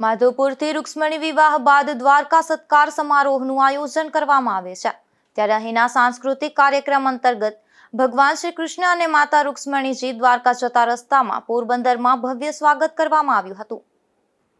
માધવપુરથી રૂક્ષ્મણી વિવાહ બાદ દ્વારકા સત્કાર સમારોહનું આયોજન કરવામાં આવે છે. ત્યારે અહીંના સાંસ્કૃતિક કાર્યક્રમ અંતર્ગત ભગવાન શ્રી કૃષ્ણ અને માતા રૂક્ષ્મણીજી દ્વારકા જતા રસ્તામાં પોરબંદરમાં ભવ્ય સ્વાગત કરવામાં આવ્યું હતું.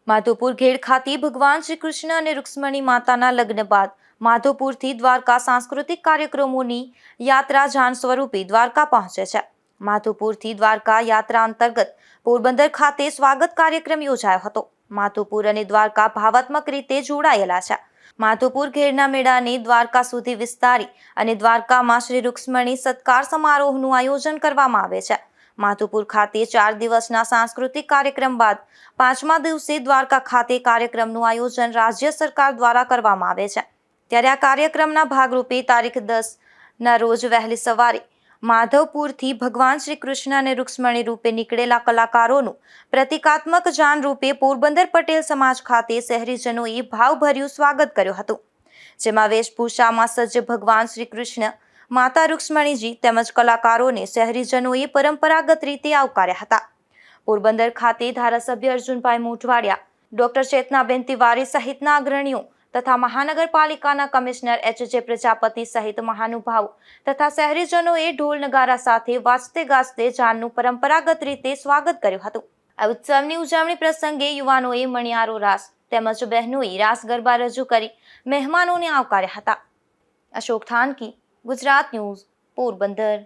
માધવપુર ઘેડ ખાતે ભગવાન શ્રી કૃષ્ણ અને રૂક્ષ્મણી માતાના લગ્ન બાદ માધવપુરથી દ્વારકા સાંસ્કૃતિક કાર્યક્રમોની યાત્રા જાન સ્વરૂપે દ્વારકા પહોંચે છે. માધવપુરથી દ્વારકા યાત્રા અંતર્ગત પોરબંદર ખાતે સ્વાગત કાર્યક્રમ યોજાયો હતો. માધવપુર અને દ્વારકા ભાવાત્મક રીતે જોડાયેલા છે. માધુપુર ઘેરના મેળાને દ્વારકા સુધી વિસ્તારી અને દ્વારકામાં શ્રી રૂક્ષ્મણી સત્કાર સમારોહનું આયોજન કરવામાં આવે છે. માધુપુર ખાતે ચાર દિવસના સાંસ્કૃતિક કાર્યક્રમ બાદ પાંચમા દિવસે દ્વારકા ખાતે કાર્યક્રમનું આયોજન રાજ્ય સરકાર દ્વારા કરવામાં આવે છે. ત્યારે આ કાર્યક્રમના ભાગરૂપે તારીખ દસ ના રોજ વહેલી સવારે માધવપુરથી ભગવાન શ્રી કૃષ્ણ અને રૂક્ષ્મણી રૂપે નીકળેલા કલાકારોનું પ્રતિકાત્મક જાન રૂપે પોરબંદર પટેલ સમાજ ખાતે શહેરીજનોએ ભાવભર્યું સ્વાગત કર્યું હતું. જેમાં વેશભૂષામાં સજ્જ ભગવાન શ્રી કૃષ્ણ માતા રૂક્ષ્મણીજી તેમજ કલાકારોને શહેરીજનોએ પરંપરાગત રીતે આવકાર્યા હતા. પોરબંદર ખાતે ધારાસભ્ય અર્જુનભાઈ મોઢવાડિયા, ડોક્ટર ચેતનાબેન તિવારી સહિતના અગ્રણીઓ તથા મહાનગરપાલિકાના કમિશનર એચ જે પ્રજાપતિ સહિત મહાનુભાવો તથા શહેરીજનોએ ઢોલ નગારા સાથે વાજતે ગાજતે જાનનું પરંપરાગત રીતે સ્વાગત કર્યું હતું. આ ઉત્સવની ઉજવણી પ્રસંગે યુવાનોએ મણિયારો રાસ તેમજ બહેનોએ રાસ ગરબા રજૂ કરી મહેમાનોને આવકાર્યા હતા. અશોક થાનકી, ગુજરાત ન્યૂઝ, પોરબંદર.